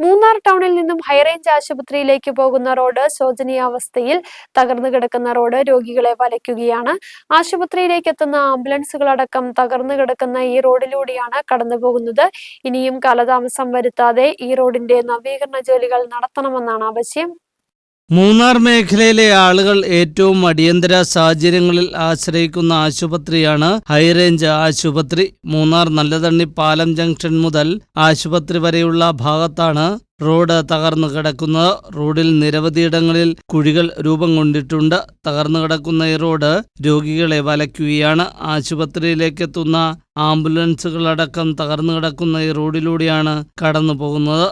മൂന്നാർ ടൗണിൽ നിന്നും ഹൈറേഞ്ച് ആശുപത്രിയിലേക്ക് പോകുന്ന റോഡ് ശോചനീയാവസ്ഥയിൽ തകർന്നു കിടക്കുന്ന റോഡ് രോഗികളെ വലയ്ക്കുകയാണ്. ആശുപത്രിയിലേക്ക് എത്തുന്ന ആംബുലൻസുകളടക്കം തകർന്നു കിടക്കുന്ന ഈ റോഡിലൂടെയാണ് കടന്നു പോകുന്നത്. ഇനിയും കാലതാമസം വരുത്താതെ ഈ റോഡിന്റെ നവീകരണ ജോലികൾ നടത്തണമെന്നാണ് ആവശ്യം. മൂന്നാർ മേഖലയിലെ ആളുകൾ ഏറ്റവും അടിയന്തര സാഹചര്യങ്ങളിൽ ആശ്രയിക്കുന്ന ആശുപത്രിയാണ് ഹൈറേഞ്ച് ആശുപത്രി. മൂന്നാർ നല്ലതണ്ണി പാലം ജംഗ്ഷൻ മുതൽ ആശുപത്രി വരെയുള്ള ഭാഗത്താണ് റോഡ് തകർന്നു കിടക്കുന്നത്. റോഡിൽ നിരവധിയിടങ്ങളിൽ കുഴികൾ രൂപം കൊണ്ടിട്ടുണ്ട്. തകർന്നു കിടക്കുന്ന ഈ റോഡ് രോഗികളെ വലയ്ക്കുകയാണ്. ആശുപത്രിയിലേക്ക് എത്തുന്ന ആംബുലൻസുകളടക്കം തകർന്നു കിടക്കുന്ന ഈ റോഡിലൂടെയാണ് കടന്നു പോകുന്നത്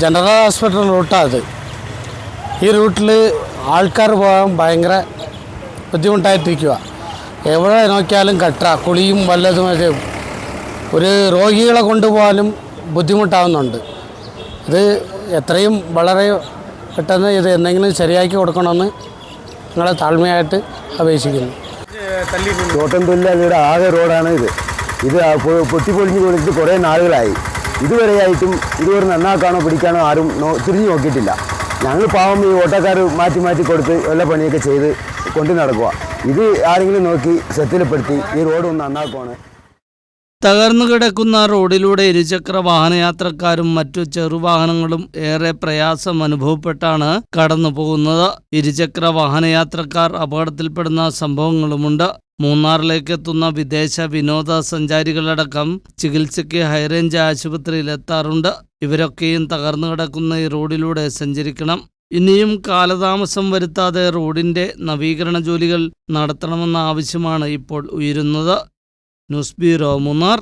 ജനറൽ ഹോസ്പിറ്റൽ റൂട്ടാണ് ഈ റൂട്ടിൽ ആൾക്കാർ പോകാൻ ഭയങ്കര ബുദ്ധിമുട്ടായിട്ടിരിക്കുക എവിടെ നോക്കിയാലും കട്ട കുളിയും വല്ലതും ഒക്കെ ഒരു രോഗികളെ കൊണ്ടുപോകാനും ബുദ്ധിമുട്ടാവുന്നുണ്ട്. ഇത് എത്രയും വളരെ പെട്ടെന്ന് ഇത് എന്തെങ്കിലും ശരിയാക്കി കൊടുക്കണമെന്ന് നിങ്ങളെ താഴ്മയായിട്ട് അപേക്ഷിക്കുന്നു. തോട്ടം തൊഴിലാളിയുടെ ആകെ റോഡാണ് ഇത്. ഇത് പൊട്ടിപ്പൊളിഞ്ഞ് പൊളിച്ചിട്ട് കുറേ നാളുകളായി. ഇതുവരെയായിട്ടും ഇതുവരെ നന്നാക്കാനോ പിടിക്കാനോ ആരും തിരിഞ്ഞു നോക്കിയിട്ടില്ല. ഞങ്ങൾ പാവം ഈ ഓട്ടോക്കാർ മാറ്റി മാറ്റി കൊടുത്ത് എല്ലാ പണിയൊക്കെ ചെയ്ത് കൊണ്ടു നടക്കുക ഇത് ആരെങ്കിലും നോക്കി സെറ്റിൽപ്പെടുത്തി ഈ റോഡ് ഒന്ന് നന്നാക്കുവാണ്. തകർന്നു കിടക്കുന്ന റോഡിലൂടെ ഇരുചക്ര വാഹനയാത്രക്കാരും മറ്റു ചെറുവാഹനങ്ങളും ഏറെ പ്രയാസം അനുഭവപ്പെട്ടാണ് കടന്നു പോകുന്നത് ഇരുചക്ര വാഹനയാത്രക്കാർ അപകടത്തിൽപ്പെടുന്ന സംഭവങ്ങളുമുണ്ട്. മൂന്നാറിലേക്ക് എത്തുന്ന വിദേശ വിനോദസഞ്ചാരികളടക്കം ചികിത്സയ്ക്ക് ഹൈറേഞ്ച് ആശുപത്രിയിൽ എത്താറുണ്ട് ഇവരൊക്കെയും തകർന്നു കിടക്കുന്ന ഈ റോഡിലൂടെ സഞ്ചരിക്കണം. ഇനിയും കാലതാമസം വരുത്താതെ റോഡിന്റെ നവീകരണ ജോലികൾ നടത്തണമെന്ന ആവശ്യമാണ് ഇപ്പോൾ ഉയരുന്നത്. News bureau Munnar.